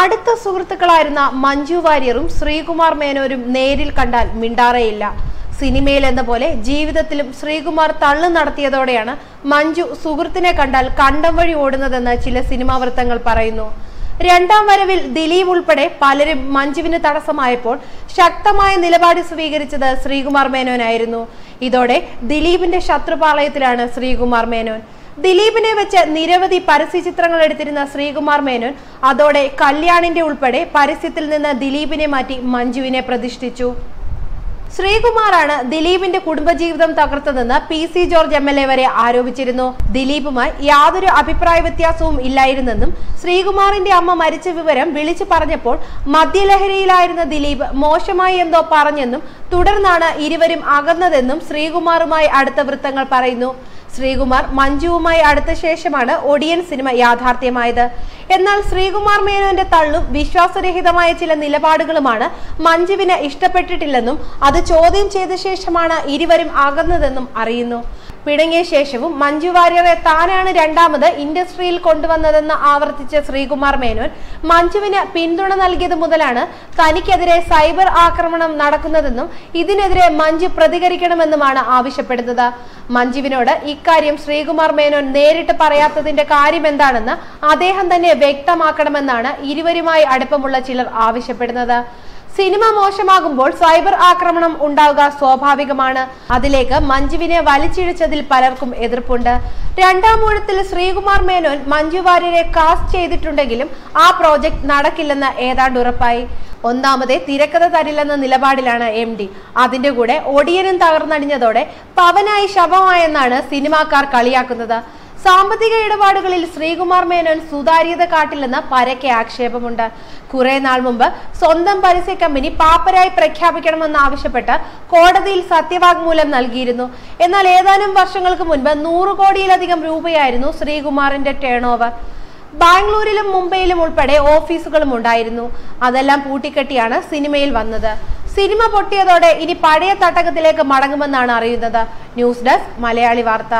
അടുത്ത സുഹൃത്തുക്കളായിരുന്ന മഞ്ജു വാര്യറും ശ്രീകുമാർ മേനോരും നേരിൽ കണ്ടാൽ മിണ്ടാറേയില്ല. സിനിമയിൽ എന്ന പോലെ ജീവിതത്തിലും ശ്രീകുമാർ തള്ളു നടത്തിയതോടെയാണ് മഞ്ജു സുഹൃത്തിനെ കണ്ടാൽ കണ്ടം വഴി ഓടുന്നതെന്ന് ചില സിനിമാ വൃത്തങ്ങൾ പറയുന്നു. രണ്ടാം വരവിൽ ദിലീപ് ഉൾപ്പെടെ പലരും മഞ്ജുവിന് തടസ്സമായപ്പോൾ ശക്തമായ നിലപാട് സ്വീകരിച്ചത് ശ്രീകുമാർ മേനോനായിരുന്നു. ഇതോടെ ദിലീപിന്റെ ശത്രുപാളയത്തിലാണ് ശ്രീകുമാർ മേനോൻ. ദിലീപിനെ വെച്ച് നിരവധി പരസ്യ ചിത്രങ്ങൾ എടുത്തിരുന്ന ശ്രീകുമാർ മേനോൻ അതോടെ കല്യാണിന്റെ ഉൾപ്പെടെ പരസ്യത്തിൽ നിന്ന് ദിലീപിനെ മാറ്റി മഞ്ജുവിനെ പ്രതിഷ്ഠിച്ചു. ശ്രീകുമാറാണ് ദിലീപിന്റെ കുടുംബജീവിതം തകർത്തതെന്ന് P C George M L A വരെ ആരോപിച്ചിരുന്നു. ദിലീപുമായി യാതൊരു അഭിപ്രായ വ്യത്യാസവും ഇല്ലായിരുന്നെന്നും ശ്രീകുമാറിന്റെ അമ്മ മരിച്ച വിവരം വിളിച്ചു പറഞ്ഞപ്പോൾ മദ്യലഹരിയിലായിരുന്ന ദിലീപ് മോശമായി എന്തോ പറഞ്ഞെന്നും തുടർന്നാണ് ഇരുവരും അകന്നതെന്നും ശ്രീകുമാറുമായി അടുത്ത വൃത്തങ്ങൾ പറയുന്നു. ശ്രീകുമാർ മഞ്ജുവുമായി അടുത്ത ശേഷമാണ് ഒടിയൻ സിനിമ യാഥാർത്ഥ്യമായത്. എന്നാൽ ശ്രീകുമാർ മേനോന്റെ തള്ളും വിശ്വാസരഹിതമായ ചില നിലപാടുകളുമാണ് മഞ്ജുവിന് ഇഷ്ടപ്പെട്ടിട്ടില്ലെന്നും അത് ചോദ്യം ചെയ്ത ശേഷമാണ് ഇരുവരും അകന്നതെന്നും അറിയുന്നു. പിണങ്ങിയ ശേഷവും മഞ്ജു വാര്യറെ താനാണ് രണ്ടാമത് ഇൻഡസ്ട്രിയിൽ കൊണ്ടുവന്നതെന്ന് ആവർത്തിച്ച ശ്രീകുമാർ മേനോൻ മഞ്ജുവിന് പിന്തുണ നൽകിയത് മുതലാണ് തനിക്കെതിരെ സൈബർ ആക്രമണം നടക്കുന്നതെന്നും ഇതിനെതിരെ മഞ്ജു പ്രതികരിക്കണമെന്നുമാണ് ആവശ്യപ്പെടുന്നത്. മഞ്ജുവിനോട് ഇക്കാര്യം ശ്രീകുമാർ മേനോൻ നേരിട്ട് പറയാത്തതിന്റെ കാര്യം എന്താണെന്ന് അദ്ദേഹം തന്നെ വ്യക്തമാക്കണമെന്നാണ് ഇരുവരുമായി അടുപ്പമുള്ള ചിലർ ആവശ്യപ്പെടുന്നത്. സിനിമ മോശമാകുമ്പോൾ സൈബർ ആക്രമണം ഉണ്ടാവുക സ്വാഭാവികമാണ്. അതിലേക്ക് മഞ്ജുവിനെ വലിച്ചിഴച്ചതിൽ പലർക്കും എതിർപ്പുണ്ട്. രണ്ടാം ഊഴത്തിൽ ശ്രീകുമാർ മേനോൻ മഞ്ജു വാര്യരെ കാസ്റ്റ് ചെയ്തിട്ടുണ്ടെങ്കിലും ആ പ്രോജക്ട് നടക്കില്ലെന്ന് ഏതാണ്ട് ഉറപ്പായി. ഒന്നാമതേ തിരക്കഥ തരില്ലെന്ന നിലപാടിലാണ് എം ഡി. അതിന്റെ കൂടെ ഒടിയനും തകർന്നടിഞ്ഞതോടെ പവനായി ശവമായെന്നാണ് സിനിമാക്കാർ കളിയാക്കുന്നത്. സാമ്പത്തിക ഇടപാടുകളിൽ ശ്രീകുമാർ മേനോൻ സുതാര്യത കാട്ടില്ലെന്ന് പരക്കെ ആക്ഷേപമുണ്ട്. കുറെ നാൾ മുമ്പ് സ്വന്തം പരസ്യ കമ്പനി പാപ്പരായി പ്രഖ്യാപിക്കണമെന്ന് ആവശ്യപ്പെട്ട് കോടതിയിൽ സത്യവാങ്മൂലം നൽകിയിരുന്നു. എന്നാൽ ഏതാനും വർഷങ്ങൾക്ക് മുൻപ് നൂറ് കോടിയിലധികം രൂപയായിരുന്നു ശ്രീകുമാറിന്റെ ടേൺ ഓവർ ബാംഗ്ലൂരിലും മുംബൈയിലും ഉൾപ്പെടെ ഓഫീസുകളും ഉണ്ടായിരുന്നു. അതെല്ലാം പൂട്ടിക്കെട്ടിയാണ് സിനിമയിൽ വന്നത്. സിനിമ പൊട്ടിയതോടെ ഇനി പഴയ തട്ടകത്തിലേക്ക് മടങ്ങുമെന്നാണ് അറിയുന്നത്. ന്യൂസ് ഡെസ്ക് മലയാളി വാർത്ത.